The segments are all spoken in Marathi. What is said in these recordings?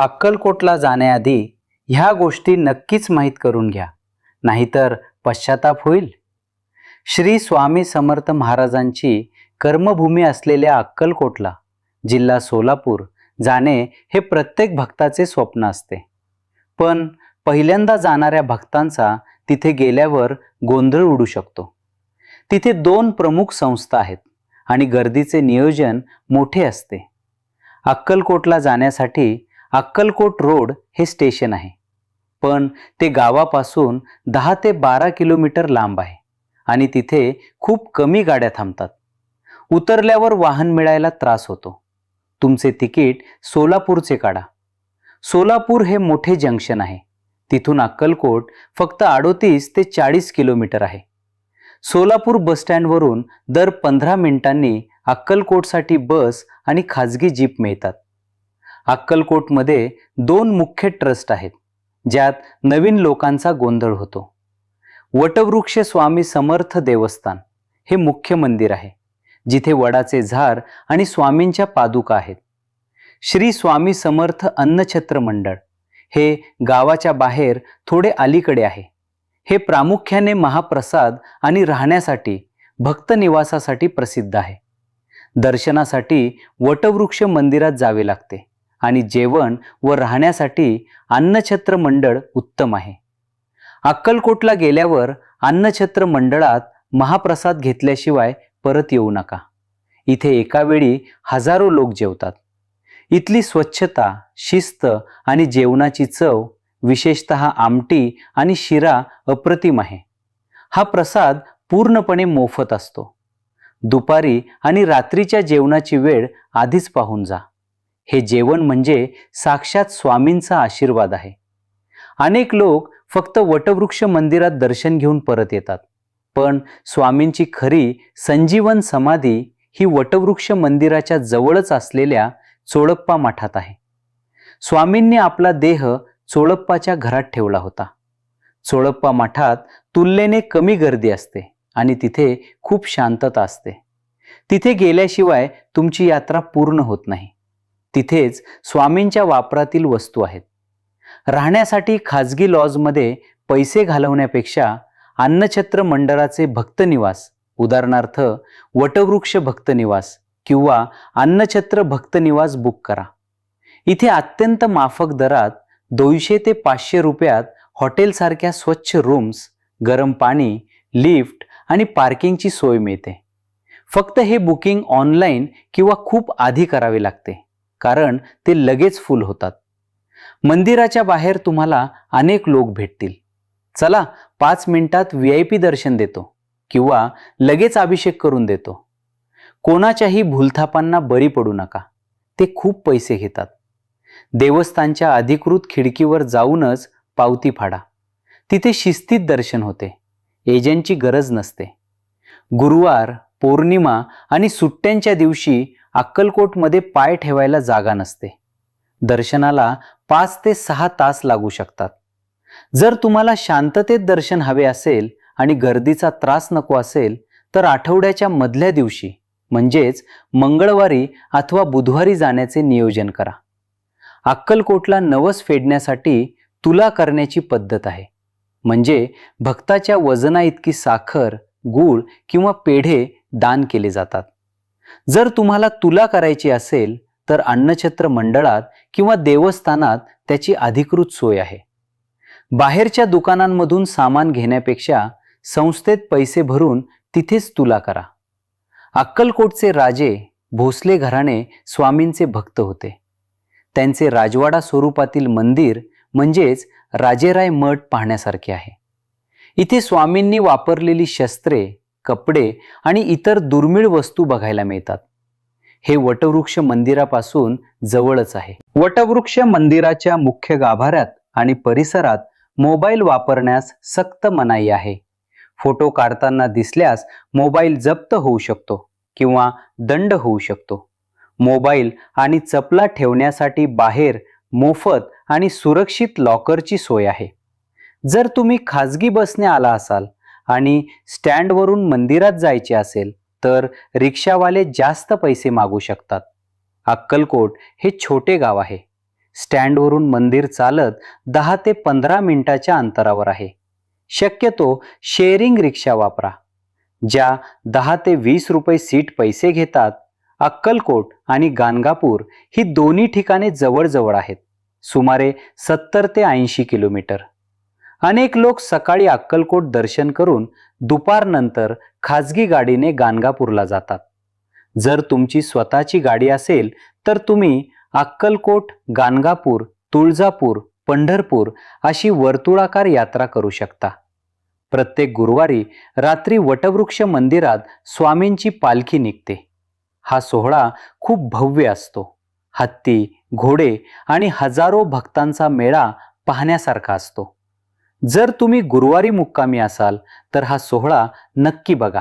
अक्कलकोटला जाण्याआधी ह्या गोष्टी नक्कीच माहीत करून घ्या. नाहीतर पश्चाताप होईल. श्री स्वामी समर्थ महाराजांची कर्मभूमी असलेल्या अक्कलकोटला जिल्हा सोलापूर जाणे हे प्रत्येक भक्ताचे स्वप्न असते. पण पहिल्यांदा जाणाऱ्या भक्तांचा तिथे गेल्यावर गोंधळ उडू शकतो. तिथे दोन प्रमुख संस्था आहेत आणि गर्दीचे नियोजन मोठे असते. अक्कलकोटला जाण्यासाठी अक्कलकोट रोड हे स्टेशन आहे. पण ते गावापासून दहा ते बारा किलोमीटर लांब आहे आणि तिथे खूप कमी गाड्या थांबतात. उतरल्यावर वाहन मिळायला त्रास होतो. तुमचे तिकीट सोलापूरचे काढा. सोलापूर हे मोठे जंक्शन आहे. तिथून अक्कलकोट फक्त अडोतीस ते चाळीस किलोमीटर आहे. सोलापूर बसस्टँडवरून दर पंधरा मिनिटांनी अक्कलकोटसाठी बस आणि खाजगी जीप मिळतात. अक्कलकोटमध्ये दोन मुख्य ट्रस्ट आहेत ज्यात नवीन लोकांचा गोंधळ होतो. वटवृक्ष स्वामी समर्थ देवस्थान हे मुख्य मंदिर आहे जिथे वडाचे झार आणि स्वामींच्या पादुका आहेत. श्री स्वामी समर्थ अन्नछत्र मंडळ हे गावाच्या बाहेर थोडे अलीकडे आहे. हे प्रामुख्याने महाप्रसाद आणि राहण्यासाठी भक्त निवासासाठी प्रसिद्ध आहे. दर्शनासाठी वटवृक्ष मंदिरात जावे लागते. आणि जेवण व राहण्यासाठी अन्नछत्र मंडळ उत्तम आहे. अक्कलकोटला गेल्यावर अन्नछत्र मंडळात महाप्रसाद घेतल्याशिवाय परत येऊ नका. इथे एकावेळी हजारो लोक जेवतात. इथली स्वच्छता शिस्त आणि जेवणाची चव विशेषत आमटी आणि शिरा अप्रतिम आहे. हा प्रसाद पूर्णपणे मोफत असतो. दुपारी आणि रात्रीच्या जेवणाची वेळ आधीच पाहून जा. हे जेवण म्हणजे साक्षात स्वामींचा आशीर्वाद आहे. अनेक लोक फक्त वटवृक्ष मंदिरात दर्शन घेऊन परत येतात. पण स्वामींची खरी संजीवन समाधी ही वटवृक्ष मंदिराच्या जवळच असलेल्या चोळप्पा मठात आहे. स्वामींनी आपला देह चोळप्पाच्या घरात ठेवला होता. चोळप्पा मठात तुलनेने कमी गर्दी असते आणि तिथे खूप शांतता असते. तिथे गेल्याशिवाय तुमची यात्रा पूर्ण होत नाही. तिथेच स्वामींच्या वापरातील वस्तू आहेत. राहण्यासाठी खाजगी लॉजमध्ये पैसे घालवण्यापेक्षा अन्नछत्र मंडळाचे भक्तनिवास उदाहरणार्थ वटवृक्ष भक्तनिवास किंवा अन्नछत्र भक्तनिवास बुक करा. इथे अत्यंत माफक दरात दोनशे ते पाचशे रुपयात हॉटेलसारख्या स्वच्छ रूम्स गरम पाणी लिफ्ट आणि पार्किंगची सोय मिळते. फक्त हे बुकिंग ऑनलाईन किंवा खूप आधी करावे लागते. कारण ते लगेच फुल होतात. मंदिराच्या बाहेर तुम्हाला अनेक लोक भेटतील. चला पाच मिनिटात व्ही आय पी दर्शन देतो किंवा लगेच अभिषेक करून देतो. कोणाच्याही भूलथापांना बरी पडू नका. ते खूप पैसे घेतात. देवस्थानच्या अधिकृत खिडकीवर जाऊनच पावती फाडा. तिथे शिस्तीत दर्शन होते. एजंटची गरज नसते. गुरुवार पौर्णिमा आणि सुट्ट्यांच्या दिवशी अक्कलकोटमध्ये पाय ठेवायला जागा नसते. दर्शनाला पाच ते सहा तास लागू शकतात. जर तुम्हाला शांततेत दर्शन हवे असेल आणि गर्दीचा त्रास नको असेल तर आठवड्याच्या मधल्या दिवशी म्हणजेच मंगळवारी अथवा बुधवारी जाण्याचे नियोजन करा. अक्कलकोटला नवस फेडण्यासाठी तुला करण्याची पद्धत आहे. म्हणजे भक्ताच्या वजना इतकी साखर गूळ किंवा पेढे दान केले जातात. जर तुम्हाला तुला करायची असेल तर अन्नछत्र मंडळात किंवा देवस्थानात त्याची अधिकृत सोय आहे. बाहेरच्या दुकानांमधून सामान घेण्यापेक्षा संस्थेत पैसे भरून तिथेच तुला करा. अक्कलकोटचे राजे भोसले घराणे स्वामींचे भक्त होते. त्यांचे राजवाडा स्वरूपातील मंदिर म्हणजेच राजेराय मठ पाहण्यासारखे आहे. इथे स्वामींनी वापरलेली शस्त्रे कपडे आणि इतर दुर्मिळ वस्तू बघायला मिळतात. हे वटवृक्ष मंदिरापासून जवळच आहे. वटवृक्ष मंदिराच्या मुख्य गाभाऱ्यात आणि परिसरात मोबाईल वापरण्यास सक्त मनाई आहे. फोटो काढताना दिसल्यास मोबाईल जप्त होऊ शकतो किंवा दंड होऊ शकतो. मोबाईल आणि चपला ठेवण्यासाठी बाहेर मोफत आणि सुरक्षित लॉकरची सोय आहे. जर तुम्ही खाजगी बसने आला असाल आणि स्टँडवरून मंदिरात जायचे असेल तर रिक्षावाले जास्त पैसे मागू शकतात. अक्कलकोट हे छोटे गाव आहे. स्टँडवरून मंदिर चालत दहा ते पंधरा मिनिटाच्या अंतरावर आहे. शक्यतो शेअरिंग रिक्षा वापरा. ज्या दहा ते वीस रुपये सीट पैसे घेतात अक्कलकोट आणि गाणगापूर ही दोन्ही ठिकाणे जवळजवळ आहेत. सुमारे सत्तर ते ऐंशी किलोमीटर. अनेक लोक सकाळी अक्कलकोट दर्शन करून दुपारनंतर खाजगी गाडीने गाणगापूरला जातात. जर तुमची स्वतःची गाडी असेल तर तुम्ही अक्कलकोट गाणगापूर तुळजापूर पंढरपूर अशी वर्तुळाकार यात्रा करू शकता. प्रत्येक गुरुवारी रात्री वटवृक्ष मंदिरात स्वामींची पालखी निघते. हा सोहळा खूप भव्य असतो. हत्ती घोडे आणि हजारो भक्तांचा मेळा पाहण्यासारखा असतो. जर तुम्ही गुरुवारी मुक्कामी असाल तर हा सोहळा नक्की बघा.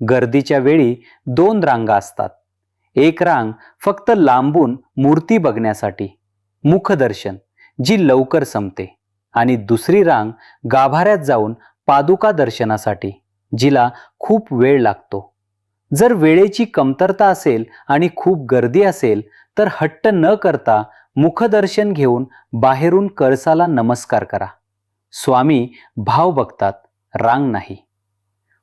गर्दीच्या वेळी दोन रांगा असतात. एक रांग फक्त लांबून मूर्ती बघण्यासाठी मुखदर्शन जी लवकर संपते. आणि दुसरी रांग गाभाऱ्यात जाऊन पादुका दर्शनासाठी जिला खूप वेळ लागतो. जर वेळेची कमतरता असेल आणि खूप गर्दी असेल तर हट्ट न करता मुखदर्शन घेऊन बाहेरून कळसाला नमस्कार करा. स्वामी भाव बघतात रांग नाही.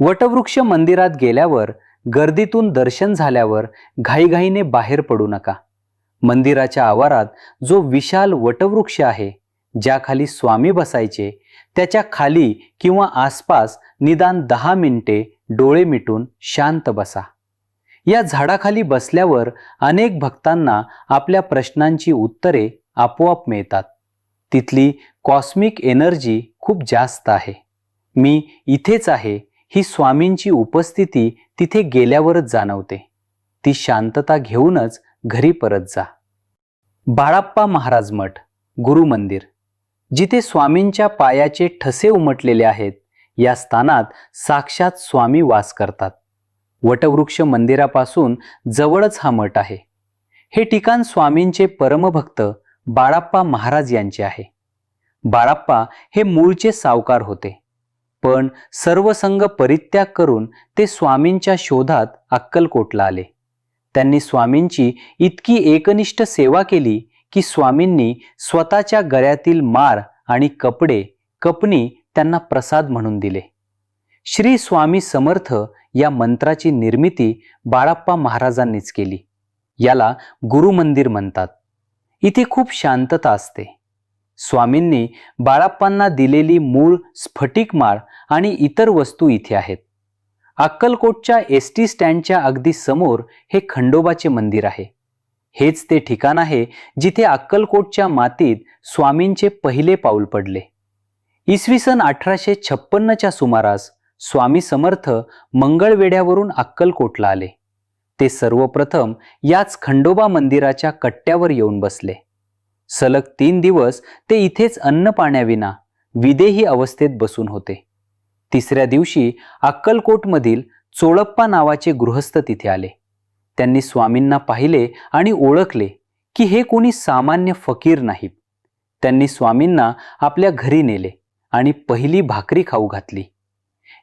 वटवृक्ष मंदिरात गेल्यावर गर्दीतून दर्शन झाल्यावर घाईघाईने बाहेर पडू नका. मंदिराच्या आवारात जो विशाल वटवृक्ष आहे ज्याखाली स्वामी बसायचे त्याच्याखाली किंवा आसपास निदान दहा मिनिटे डोळे मिटून शांत बसा. या झाडाखाली बसल्यावर अनेक भक्तांना आपल्या प्रश्नांची उत्तरे आपोआप मिळतात. तिथली कॉस्मिक एनर्जी खूप जास्त आहे. मी इथेच आहे ही स्वामींची उपस्थिती तिथे गेल्यावरच जाणवते. ती शांतता घेऊनच घरी परत जा. बाळाप्पा महाराज मठ गुरु मंदिर. जिथे स्वामींच्या पायाचे ठसे उमटलेले आहेत या स्थानात साक्षात स्वामी वास करतात. वटवृक्ष मंदिरापासून जवळच हा मठ आहे. हे ठिकाण स्वामींचे परमभक्त बाळाप्पा महाराज यांचे आहे. बाळाप्पा हे मूळचे सावकार होते. पण सर्वसंग परित्याग करून ते स्वामींच्या शोधात अक्कलकोटला आले. त्यांनी स्वामींची इतकी एकनिष्ठ सेवा केली की स्वामींनी स्वतःच्या गळ्यातील मार आणि कपडे कपनी त्यांना प्रसाद म्हणून दिले. श्री स्वामी समर्थ या मंत्राची निर्मिती बाळाप्पा महाराजांनीच केली. याला गुरुमंदिर म्हणतात. इथे खूप शांतता असते. स्वामींनी बाळाप्पांना दिलेली मूळ स्फटिक माळ आणि इतर वस्तू इथे आहेत. अक्कलकोटच्या एस टी स्टँडच्या अगदी समोर हे खंडोबाचे मंदिर आहे. हेच ते ठिकाण आहे जिथे अक्कलकोटच्या मातीत स्वामींचे पहिले पाऊल पडले. इसवी सन अठराशे छप्पन्नच्या सुमारास स्वामी समर्थ मंगळवेड्यावरून अक्कलकोटला आले. ते सर्वप्रथम याच खंडोबा मंदिराच्या कट्ट्यावर येऊन बसले. सलग तीन दिवस ते इथेच अन्न पाण्याविना विदेही अवस्थेत बसून होते. तिसऱ्या दिवशी अक्कलकोटमधील चोळप्पा नावाचे गृहस्थ तिथे आले. त्यांनी स्वामींना पाहिले आणि ओळखले की हे कोणी सामान्य फकीर नाहीत त्यांनी स्वामींना आपल्या घरी नेले आणि पहिली भाकरी खाऊ घातली.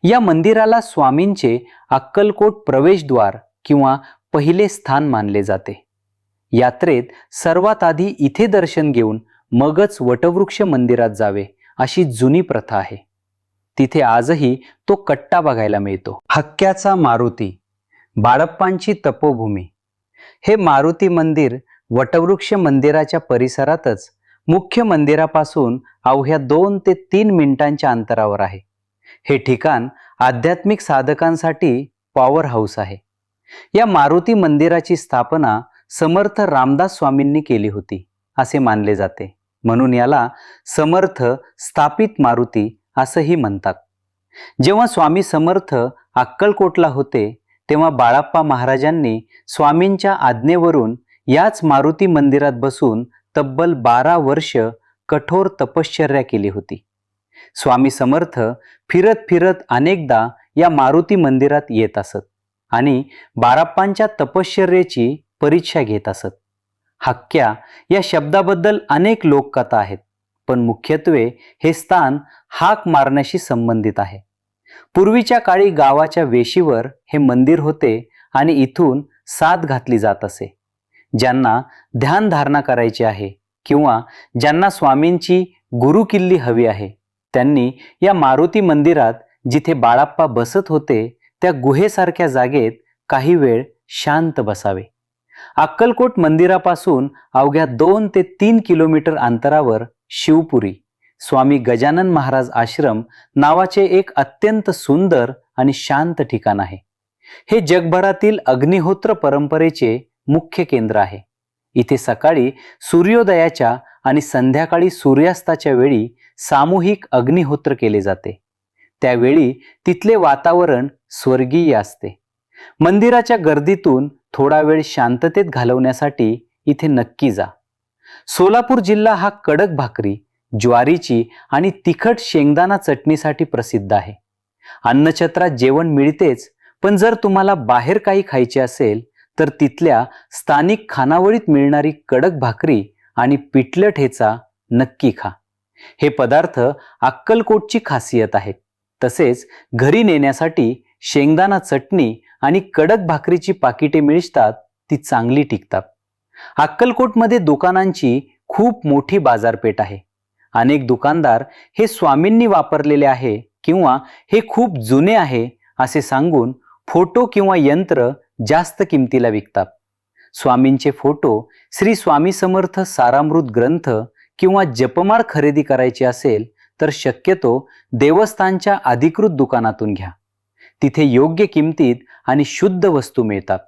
या मंदिराला स्वामींचे अक्कलकोट प्रवेशद्वार किंवा पहिले स्थान मानले जाते. यात्रेत सर्वात आधी इथे दर्शन घेऊन मगच वटवृक्ष मंदिरात जावे अशी जुनी प्रथा आहे. तिथे आजही तो कट्टा बघायला मिळतो. हक्क्याचा मारुती बाळप्पांची तपोभूमी. हे मारुती मंदिर वटवृक्ष मंदिराच्या परिसरातच मुख्य मंदिरापासून अवघ्या दोन ते तीन मिनिटांच्या अंतरावर आहे. हे ठिकाण आध्यात्मिक साधकांसाठी पॉवर हाऊस आहे. या मारुती मंदिराची स्थापना समर्थ रामदास स्वामींनी केली होती असे मानले जाते. म्हणून याला समर्थ स्थापित मारुती असंही म्हणतात. जेव्हा स्वामी समर्थ अक्कलकोटला होते तेव्हा बाळाप्पा महाराजांनी स्वामींच्या आज्ञेवरून याच मारुती मंदिरात बसून तब्बल बारा वर्ष कठोर तपश्चर्या केली होती. स्वामी समर्थ फिरत फिरत अनेकदा या मारुती मंदिरात येत असत. आणि बाराप्पांच्या तपश्चर्येची परीक्षा घेत असत. हक्क्या या शब्दाबद्दल अनेक लोककथा आहेत पण मुख्यत्वे हे स्थान हाक मारण्याशी संबंधित आहे. पूर्वीच्या काळी गावाच्या वेशीवर हे मंदिर होते आणि इथून साथ घातली जात असे. ज्यांना ध्यानधारणा करायची आहे किंवा ज्यांना स्वामींची गुरुकिल्ली हवी आहे त्यांनी या मारुती मंदिरात जिथे बाळाप्पा बसत होते त्या गुहेसारख्या जागेत काही वेळ शांत बसावे. अक्कलकोट मंदिरापासून अवघ्या दोन ते तीन किलोमीटर अंतरावर शिवपुरी स्वामी गजानन महाराज आश्रम नावाचे एक अत्यंत सुंदर आणि शांत ठिकाण आहे. हे जगभरातील अग्निहोत्र परंपरेचे मुख्य केंद्र आहे. इथे सकाळी सूर्योदयाच्या आणि संध्याकाळी सूर्यास्ताच्या वेळी सामूहिक अग्निहोत्र केले जाते. त्यावेळी तिथले वातावरण स्वर्गीय असते. मंदिराच्या गर्दीतून थोडा वेळ शांततेत घालवण्यासाठी इथे नक्की जा. सोलापूर जिल्हा हा कडक भाकरी ज्वारीची आणि तिखट शेंगदाणा चटणीसाठी प्रसिद्ध आहे. अन्नछत्रात जेवण मिळतेच पण जर तुम्हाला बाहेर काही खायचे असेल तर तिथल्या स्थानिक खानावळीत मिळणारी कडक भाकरी आणि पिठलं ठेचा नक्की खा. हे पदार्थ अक्कलकोटची खासियत आहेत. तसेच घरी नेण्यासाठी शेंगदाणा चटणी आणि कडक भाकरीची पाकिटे मिळतात ती चांगली टिकतात. अक्कलकोटमध्ये दुकानांची खूप मोठी बाजारपेठ आहे. अनेक दुकानदार हे स्वामींनी वापरलेले आहे किंवा हे खूप जुने आहे असे सांगून फोटो किंवा यंत्र जास्त किमतीला विकतात. स्वामींचे फोटो श्री स्वामी समर्थ सारामृत ग्रंथ किंवा जपमाळ खरेदी करायची असेल तर शक्यतो देवस्थानच्या अधिकृत दुकानातून घ्या. तिथे योग्य किमतीत आणि शुद्ध वस्तू मिळतात.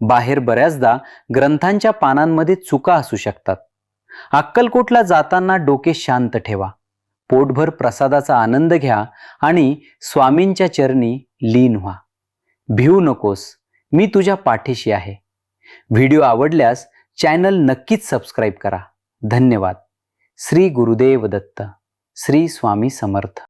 बाहेर बऱ्याचदा ग्रंथांच्या पानांमध्ये चुका असू शकतात. अक्कलकोटला जाताना डोके शांत ठेवा. पोटभर प्रसादाचा आनंद घ्या आणि स्वामींच्या चरणी लीन व्हा. भिवू नकोस मी तुझ्या पाठीशी आहे. व्हिडिओ आवडल्यास चॅनल नक्कीच सबस्क्राईब करा. धन्यवाद. श्री गुरुदेव दत्त. श्री स्वामी समर्थ.